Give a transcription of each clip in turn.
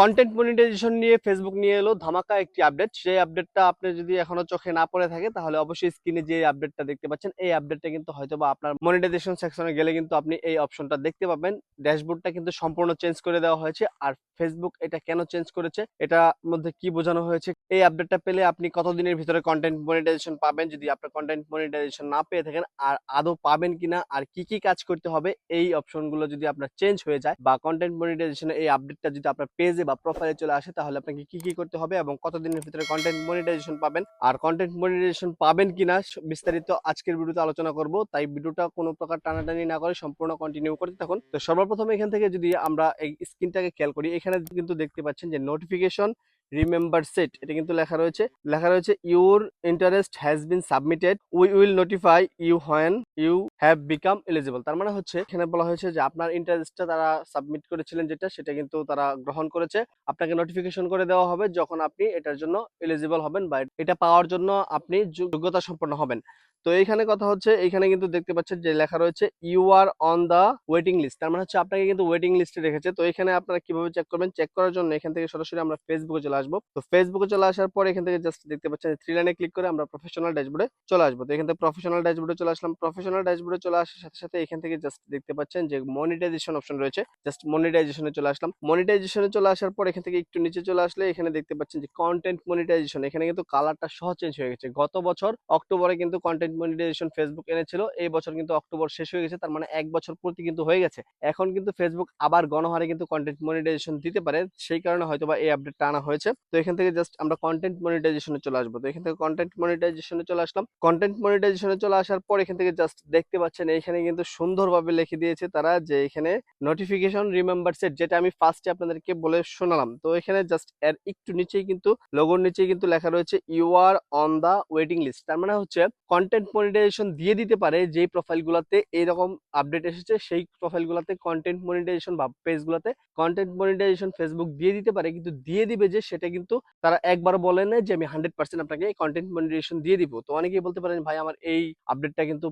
Content monetization নিয়ে Facebook নিয়ে এলো, ধামাকা একটি আপডেট সেই আপডেটটা আপনি যদি এখনও চোখে না পড়ে থাকে, তাহলে অবশ্যই স্ক্রিনে যে আপডেটটা দেখতে পাচ্ছেন, এই আপডেটটা কিন্তু হয়তো বা আপনার মনিটাইজেশন সেকশনে গেলে কিন্তু আপনি এই অপশনটা দেখতে পাবেন। ড্যাশবোর্ডটা কিন্তু সম্পূর্ণ চেঞ্জ করে দেওয়া হয়েছে। আর ফেসবুক এটা কেন চেঞ্জ করেছে এটার মধ্যে কি বোঝানো হয়েছে, এই আপডেটটা পেলে আপনি কতদিনের ভিতরে কন্টেন্ট মনিটাইজেশন পাবেন যদি আপনার কন্টেন্ট মনিটাইজেশন না পেয়ে থাকেন, আর আদৌ পাবেন কিনা, আর কি কি কাজ করতে হবে, এই অপশনগুলো যদি আপনার চেঞ্জ হয়ে যায়, বা কন্টেন্ট মনিটাইজেশন এই আপডেটটা যদি আপনার পেজে বা প্রোফাইলে চলে আসে, তাহলে আপনাকে কি কি করতে হবে এবং কতদিনের ভিতরে কন্টেন্ট মনিটাইজেশন পাবেন, আর কন্টেন্ট মনিটাইজেশন পাবেন কিনা বিস্তারিত আজকের ভিডিওতে আলোচনা করব। তাই ভিডিওটা কোনো প্রকার টানাটানি না করে সম্পূর্ণ কন্টিনিউ করতে থাকুন। তো সর্বপ্রথম এখান থেকে যদি আমরা এই স্ক্রিনটাকে খেয়াল করি, এখানে কিন্তু দেখতে পাচ্ছেন যে নোটিফিকেশন রিমেম্বার সেট এটা কিন্তু লেখা রয়েছে। লেখা রয়েছে your interest has been submitted we will notify you when you have become eligible তার মানে হচ্ছে, এখানে বলা হয়েছে যে আপনার ইন্টারেস্টটা তারা সাবমিট করেছিলেন যেটা, সেটা কিন্তু তারা গ্রহণ করেছে। আপনাকে নোটিফিকেশন করে দেওয়া হবে যখন আপনি এটার জন্য এলিজিবল হবেন বা এটা পাওয়ার জন্য আপনি যোগ্যতা সম্পন্ন হবেন। তো এইখানে কথা হচ্ছে এখানে কিন্তু দেখতে পাচ্ছেন যে লেখা রয়েছে you are on the waiting list তার মানে হচ্ছে আপনাকে কিন্তু ওয়েটিং লিস্টে রেখেছে। তো এখানে আপনারা কীভাবে চেক করবেন? চেক করার জন্য এখান থেকে সরাসরি আমরা ফেসবুকে চলে আসব। তো ফেসবুকে চলে আসার পর এখান থেকে জাস্ট দেখতে পাচ্ছেন থ্রি লাইনে ক্লিক করে আমরা প্রফেশনাল ড্যাশবোর্ডে চলে আসব। তো এখান থেকে প্রফেশনাল ড্যাশবোর্ডে চলে আসলাম। প্রফেশনাল ড্যাশবোর্ডে চলে আসার সাথে সাথে এখান থেকে জাস্ট দেখতে পাচ্ছেন যে মনিটাইজেশন অপশন রয়েছে। জাস্ট মনিটাইজেশনে চলে আসলাম। মনিটাইজেশনে চলে আসার পর এখান থেকে একটু নিচে চলে আসলে এখানে দেখতে পাচ্ছেন যে কন্টেন্ট মনিটাইজেশন এখানে কিন্তু কালারটা সহ চেঞ্জ হয়ে গেছে। গত বছর অক্টোবরে কিন্তু কন্টেন্ট মনিটাইজেশন ফেসবুক এনেছিল। এই বছর কিন্তু অক্টোবর শেষ হয়ে গেছে, তার মানে এক বছর পূর্তি কিন্তু হয়ে গেছে। এখন কিন্তু ফেসবুক আবার গণহারে কিন্তু কন্টেন্ট মনিটাইজেশন দিতে পারে, সেই কারণে হয়তোবা এই আপডেটটা আনা হয়েছে। তো এখান থেকে জাস্ট আমরা কন্টেন্ট মনিটাইজেশনে চলে আসব। তো এখান থেকে কন্টেন্ট মনিটাইজেশনে চলে আসলাম। কন্টেন্ট মনিটাইজেশনে চলে আসার পর এখান থেকে জাস্ট দেখতে পাচ্ছেন এখানে কিন্তু সুন্দরভাবে লিখে দিয়েছে তারা যে এখানে নোটিফিকেশন রিমেম্বার সেট যেটা আমি ফার্স্টে আপনাদেরকে বলে শোনালাম। তো এখানে জাস্ট এর একটু নিচেই কিন্তু লোগোর নিচেই কিন্তু লেখা রয়েছে you are on the waiting list তার মানে হচ্ছে কন্টেন্ট মনিটাইজেশন দিয়ে দিতে পারে, যেই প্রোফাইলগুলোতে এরকম আপডেট এসেছে, সেই প্রোফাইলগুলোতে কন্টেন্ট মনিটাইজেশন বা পেজগুলোতে কন্টেন্ট মনিটাইজেশন ফেসবুক দিয়ে দিতে পারে, কিন্তু দিয়ে দিবে যে সেটা কিন্তু তারা একবার বলে না যে আমি হান্ড্রেড পার্সেন্ট আপনাকে কন্টেন্ট মনিটাইজেশন দিয়ে দিব। তো অনেকেই বলতে পারেন, ভাই, আমার এই আপডেটটা কিন্তু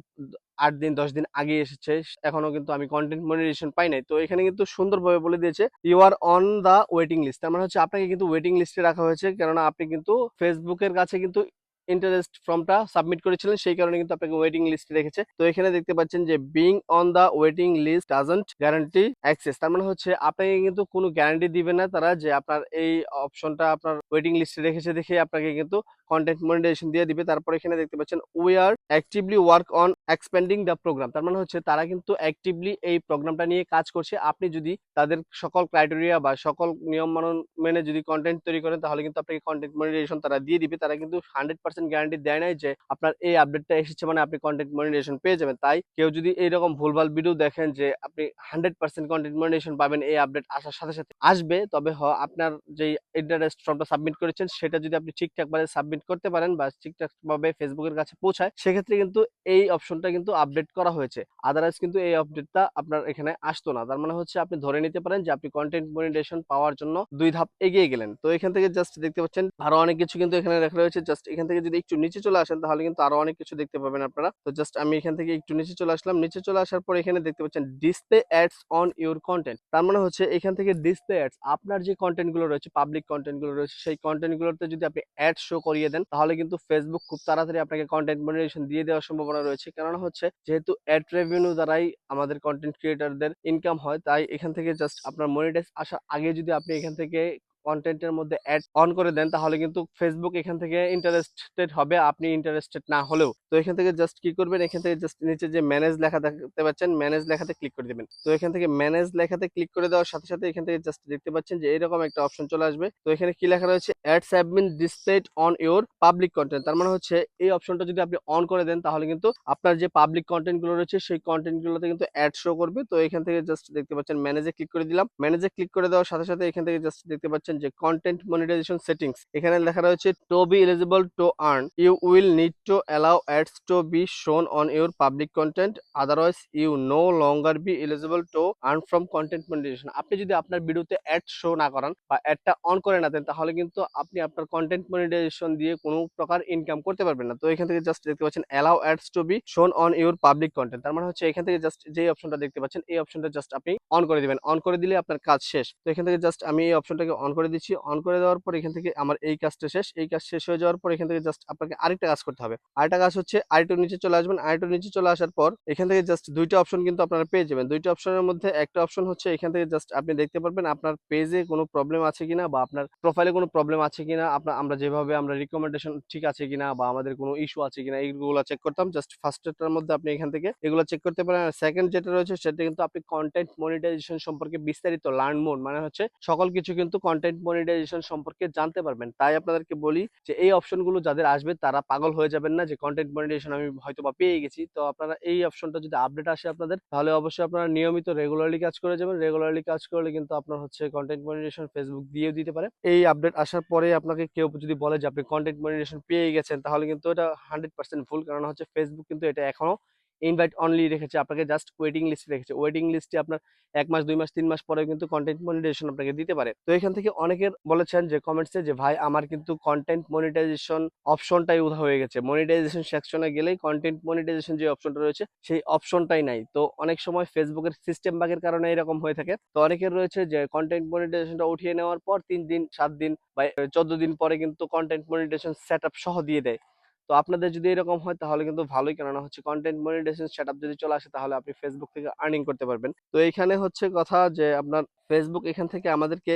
আট দিন, দশ দিন আগে এসেছে এখনও কিন্তু আমি কন্টেন্ট মনিটাইজেশন পাই নাই। তো এখানে কিন্তু সুন্দরভাবে বলে দিয়েছে you are on the waiting list তার মানে হচ্ছে আপনাকে কিন্তু ওয়েটিং লিস্টে রাখা হয়েছে, কেননা আপনি কিন্তু ফেসবুকের কাছে কিন্তু ইন্টারেস্ট ফর্মটা সাবমিট করেছিলেন, সেই কারণে কিন্তু আপনাকে ওয়েটিং লিস্টে রেখেছে। তো এখানে দেখতে পাচ্ছেন যে being on the waiting list doesn't guarantee access তার মানে হচ্ছে, আপনাকে কিন্তু কোনো গ্যারান্টি দিবে না তারা যে, আপনার এই অপশনটা আপনার ওয়েটিং লিস্টে রেখেছে দেখে আপনাকে কিন্তু কন্টেন্ট মনিটাইজেশন দিয়ে দিবে। তারপর এখানে দেখতে পাচ্ছেন we are actively work on expending the program তার মানে হচ্ছে তারা কিন্তু অ্যাক্টিভলি এই প্রোগ্রামটা নিয়ে কাজ করছে। আপনি যদি তাদের সকল ক্রাইটেরিয়া বা সকল নিয়ম মানন মেনে যদি কন্টেন্ট তৈরি করেন, তাহলে কিন্তু আপনাকে কন্টেন্ট মনিটাইজেশন তারা দিয়ে দিবে। তারা কিন্তু হান্ড্রেড পার্সেন্ট গ্যারান্টি দেয় নাই যে আপনার এই আপডেটটা এসেছে মানে আপনি কন্টেন্ট মনিটাইজেশন পেয়ে যাবেন। তাই কেউ যদি এইরকম ভুলভাল ভিডিও দেখেন যে আপনি হান্ড্রেড পার্সেন্ট কন্টেন্ট মনিটাইজেশন পাবেন এই আপডেট আসার সাথে সাথে আসবে, তবে হ, আপনার যেই ইন্টারেস্ট ফর্মটা সাবমিট করেছেন, সেটা যদি আপনি ঠিকঠাক ভাবে সাবমিট করতে পারেন বা ঠিকঠাক ভাবে ফেসবুকের কাছে পৌঁছায়, সেক্ষেত্রে কিন্তু এই অপশনটা কিন্তু আপডেট করা হয়েছে। আদারওয়াইজ কিন্তু এই আপডেটটা আপনার এখানে আসতো না। তার মানে হচ্ছে আপনি ধরে নিতে পারেন যে আপনি কন্টেন্ট মনিটাইজেশন পাওয়ার জন্য দুই ধাপ এগিয়ে গেলেন। তো এখান থেকে জাস্ট দেখতে পাচ্ছেন, আরও অনেক কিছু কিন্তু এখানে লেখা রয়েছে। জাস্ট এখান থেকে যদি একটু নিচে চলে আসেন, তাহলে কিন্তু আরও অনেক কিছু দেখতে পাবেন আপনারা। তো জাস্ট আমি এখান থেকে একটু নিচে চলে আসলাম। নিচে চলে আসার পর এখানে দেখতে পাচ্ছেন display ads on your content তার মানে হচ্ছে এখান থেকে ডিসপ্লে অ্যাডস আপনার যে কন্টেন্টগুলো রয়েছে পাবলিক কন্টেন্টগুলো রয়েছে, সেই কন্টেন্ট গুলোতে যদি আপনি অ্যাড শো করিয়ে দেন, তাহলে কিন্তু ফেসবুক খুব তাড়াতাড়ি আপনাকে কন্টেন্ট মনিটেশন দিয়ে দেওয়ার সম্ভাবনা রয়েছে। কেননা হচ্ছে, যেহেতু অ্যাড রেভিনিউ দ্বারাই আমাদের কন্টেন্ট ক্রিয়েটারদের ইনকাম হয়, তাই এখান থেকে জাস্ট আপনার মনিটাইজ আসার আগে যদি আপনি এখান থেকে কন্টেন্টের মধ্যে অ্যাড অন করে দেন, তাহলে কিন্তু ফেসবুক এখান থেকে ইন্টারেস্টেড হবে, আপনি ইন্টারেস্টেড না হলেও। তো এখান থেকে জাস্ট কি করবেন? এখান থেকে জাস্ট নিচে যে ম্যানেজ লেখা দেখতে পাচ্ছেন ম্যানেজ লেখাতে ক্লিক করে দিবেন। তো এখান থেকে ম্যানেজ লেখাতে ক্লিক করে দেওয়ার সাথে সাথে এখান থেকে জাস্ট দেখতে পাচ্ছেন যে এরকম একটা অপশন চলে আসবে। তো এখানে কি লেখা রয়েছে? Ads have been displayed on your public content তার মানে হচ্ছে এই অপশনটা যদি আপনি অন করে দেন, তাহলে কিন্তু আপনার যে পাবলিক কন্টেন্টগুলো রয়েছে, সেই কন্টেন্ট গুলোতে কিন্তু অ্যাড শো করবে। তো এখান থেকে জাস্ট দেখতে পাচ্ছেন ম্যানেজে ক্লিক করে দিলাম। ম্যানেজে ক্লিক করে দেওয়ার সাথে সাথে এখান থেকে জাস্ট দেখতে পাচ্ছেন যে কন্টেন্ট মনিটাইজেশন সেটিংস এখানে লেখা রয়েছে to be eligible to earn you will need to allow ads to be shown on your public content otherwise you no longer be eligible to earn from content monetization আপনি যদি আপনার ভিডিওতে add show না করান বা অ্যাডটা on করে না দেন, তাহলে কিন্তু আপনি আপনার কন্টেন্ট মনিটাইজেশন দিয়ে কোনো প্রকার ইনকাম করতে পারবেন না। তো এখান থেকে জাস্ট দেখতে পাচ্ছেন allow ads to be shown on your public content তার মানে হচ্ছে এখান থেকে জাস্ট যে অপশনটা দেখতে পাচ্ছেন, এই অপশনটা জাস্ট আপনি অন করে দিবেন। অন করে দিলে আপনার কাজ শেষ। তো এখান থেকে জাস্ট আমি এই অপশনটাকে অন করে দিচ্ছি অন করে দেওয়ার পর এখান থেকে আমার এই কাজটা শেষ, এই কাজ শেষ হয়ে যাওয়ার পর এখান থেকে জাস্ট আপনাকে আরেকটা কাজ করতে হবে। আরেকটা কাজ হচ্ছে আরেকটু নিচে চলে আসবেন আরেকটু নিচে চলে আসার পর এখান থেকে জাস্ট দুইটা অপশন কিন্তু আপনারা পেয়ে যাবেন। দুইটা অপশনের মধ্যে একটা অপশন হচ্ছে এখান থেকে জাস্ট আপনি দেখতে পারবেন আপনার পেজে কোনো প্রবলেম আছে কিনা বা আপনার প্রোফাইলে কোনো প্রবলেম আছে কিনা, আপনার, আমরা যেভাবে আমরা রিকমেন্ডেশন ঠিক আছে কিনা বা আমাদের কোনো ইস্যু আছে কিনা, এইগুলো চেক করতাম। জাস্ট ফার্স্টটার মধ্যে আপনি এখান থেকে এগুলো চেক করতে পারেন আর সেকেন্ড যেটা রয়েছে সেটা কিন্তু আপনি কন্টেন্ট মনিটাইজেশন সম্পর্কে বিস্তারিত লার্ন মোড মানে হচ্ছে সকল কিছু কিন্তু কন্টেন্ট মনিটাইজেশন সম্পর্কে জানতে পারবেন। তাই আপনাদেরকে বলি যে, এই অপশনগুলো যাদের আসবে তারা পাগল হয়ে যাবেন না যে কন্টেন্ট মনিটাইজেশন আমি হয়তো বা পেয়ে গেছি। তো আপনারা এই অপশনটা যদি আপডেট আসে আপনাদের, তাহলে অবশ্যই আপনারা নিয়মিত রেগুলারলি কাজ করে যাবেন। রেগুলারলি কাজ করলে কিন্তু আপনার হচ্ছে কন্টেন্ট মনিটাইজেশন ফেসবুক দিয়েও দিতে পারে। এই আপডেট আসার পরে আপনাকে কেউ যদি বলে যে, আপনি কন্টেন্ট মনিটাইজেশন পেয়ে গেছেন, তাহলে কিন্তু এটা হান্ড্রেড পার্সেন্ট ভুল। কারণ হচ্ছে ফেসবুক কিন্তু এটা এখনও ইনভাইট অনলি রেখেছে, আপনাকে জাস্ট ওয়েটিং লিস্টে রেখেছে। ওয়েটিং লিস্টে আপনার এক মাস, দুই মাস, তিন মাস পরে কিন্তু কন্টেন্ট মনিটাইজেশন আপনাকে দিতে পারে। তো এখান থেকে অনেকের বলেছেন যে কমেন্টসে যে, ভাই, আমার কিন্তু কন্টেন্ট মনিটাইজেশন অপশনটাই উধা হয়ে গেছে। মনিটাইজেশন সেকশনে গেলেই কন্টেন্ট মনিটাইজেশন যে অপশনটা রয়েছে, সেই অপশনটাই নাই। তো অনেক সময় ফেসবুকের সিস্টেম বাগের কারণে এরকম হয়ে থাকে। তো অনেকের রয়েছে যে কন্টেন্ট মনিটাইজেশনটা উঠিয়ে নেওয়ার পর তিন দিন, সাত দিন বা চোদ্দ দিন পরে কিন্তু কন্টেন্ট মনিটাইজেশন সেট সহ দিয়ে দেয়। তো আপনাদের যদি এরকম হয়, তাহলে কিন্তু ভালোই। কেননা হচ্ছে কন্টেন্ট মনিটাইজেশন সেটআপ যদি চলে আসে, তাহলে আপনি ফেসবুক থেকে আর্নিং করতে পারবেন। তো এইখানে হচ্ছে কথা যে, আপনার ফেসবুক এখান থেকে আমাদেরকে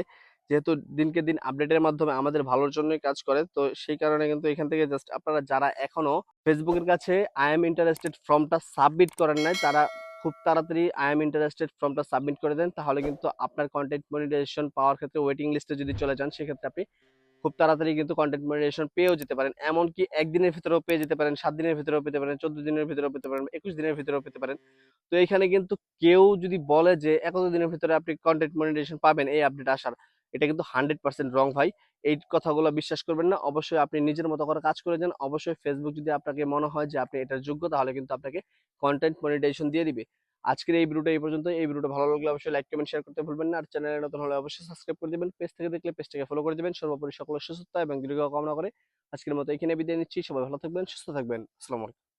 যেহেতু দিনকে দিন আপডেটের মাধ্যমে আমাদের ভালোর জন্যই কাজ করে, তো সেই কারণে কিন্তু এখান থেকে জাস্ট আপনারা যারা এখনও ফেসবুকের কাছে আই এম ইন্টারেস্টেড ফর্মটা সাবমিট করেন নাই, তারা খুব তাড়াতাড়ি আই এম ইন্টারেস্টেড ফর্মটা সাবমিট করে দেন। তাহলে কিন্তু আপনার কন্টেন্ট মনিটাইজেশন পাওয়ার ক্ষেত্রে ওয়েটিং লিস্টে যদি চলে যান, সেক্ষেত্রে আপনি খুব তাড়াতাড়ি কিন্তু কন্টেন্ট মনিটাইজেশন পেয়েও যেতে পারেন। এমনকি একদিনের ভিতরেও পেয়ে যেতে পারেন, সাত দিনের ভিতরেও পেতে পারেন, চোদ্দ দিনের ভিতরেও পেতে পারেন, একুশ দিনের ভিতরেও পেতে পারেন। তো এখানে কিন্তু কেউ যদি বলে যে এত দিনের ভিতরে আপনি কন্টেন্ট মনিটাইজেশন পাবেন এই আপডেট আসার, এটা কিন্তু হান্ড্রেড পার্সেন্ট রং ভাই। এই কথাগুলো বিশ্বাস করবেন না। অবশ্যই আপনি নিজের মতো করে কাজ করে যান। অবশ্যই ফেসবুক যদি আপনাকে মনে হয় যে আপনি এটার যোগ্য, তাহলে কিন্তু আপনাকে কন্টেন্ট মনিটাইজেশন দিয়ে দিবে। আজকের এই ভিডিওটা এই পর্যন্ত এই ভিডিওটা ভালো লাগলে অবশ্যই লাইক কমেন্ট শেয়ার করতে ভুলবেন না। আর চ্যানেলে নতুন হলে অবশ্যই সাবস্ক্রাইব করে দেবেন। পেজ থেকে দেখলে পেজটাকে ফলো করে দেবেন। সর্বোপরি সকলের সুস্থতা এবং দীর্ঘ কামনা করে আজকের মতো এখানে বিদায় নিচ্ছি। সবাই ভালো থাকবেন, সুস্থ থাকবেন। আসসালামু আলাইকুম।